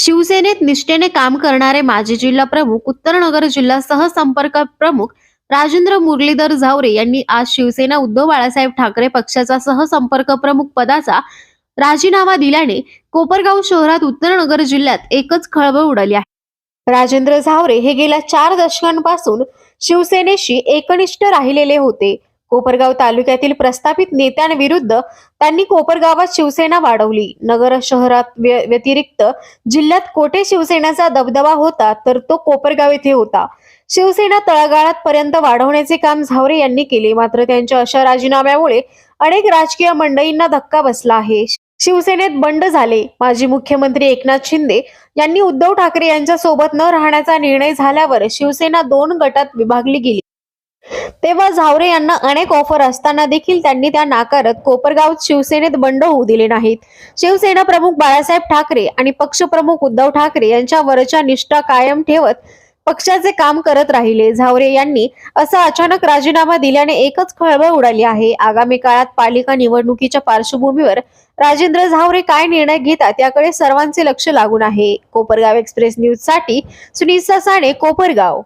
शिवसेनेत निष्ठेने काम करणारे माजी जिल्हा प्रमुख उत्तरनगर जिल्हा सहसंपर्क प्रमुख राजेंद्र मुरलीधर झावरे यांनी आज शिवसेना उद्धव बाळासाहेब ठाकरे पक्षाचा सहसंपर्क प्रमुख पदाचा राजीनामा दिल्याने कोपरगाव शहरात उत्तरनगर जिल्ह्यात एकच खळबळ उडाली आहे. राजेंद्र झावरे हे गेल्या चार दशकांपासून शिवसेनेशी एकनिष्ठ राहिलेले होते. कोपरगाव तालुक्यातील प्रस्थापित नेत्यांविरुद्ध त्यांनी कोपरगावात शिवसेना वाढवली. नगर शहरात व्यतिरिक्त जिल्ह्यात कोठे शिवसेनेचा दबदबा होता तर तो कोपरगाव येथे होता. शिवसेना तळागाळात पर्यंत वाढवण्याचे काम झावरे यांनी केले. मात्र त्यांच्या अशा राजीनाम्यामुळे अनेक राजकीय मंडळींना धक्का बसला आहे. शिवसेनेत बंड झाले. माजी मुख्यमंत्री एकनाथ शिंदे यांनी उद्धव ठाकरे यांच्या सोबत न राहण्याचा निर्णय झाल्यावर शिवसेना दोन गटात विभागली गेली. तेव्हा झावरे यांना अनेक ऑफर असताना देखील त्यांनी त्या नाकारत कोपरगाव शिवसेनेत बंड होऊ दिले नाहीत. शिवसेना प्रमुख बाळासाहेब ठाकरे आणि पक्षप्रमुख उद्धव ठाकरे यांच्या वरच्या निष्ठा कायम ठेवत पक्षाचे काम करत राहिले. झावरे यांनी असा अचानक राजीनामा दिल्याने एकच खळबळ उडाली आहे. आगामी काळात पालिका निवडणुकीच्या पार्श्वभूमीवर राजेंद्र झावरे काय निर्णय घेतात याकडे सर्वांचे लक्ष लागून आहे. कोपरगाव एक्सप्रेस न्यूजसाठी सुनील ससाणे कोपरगाव.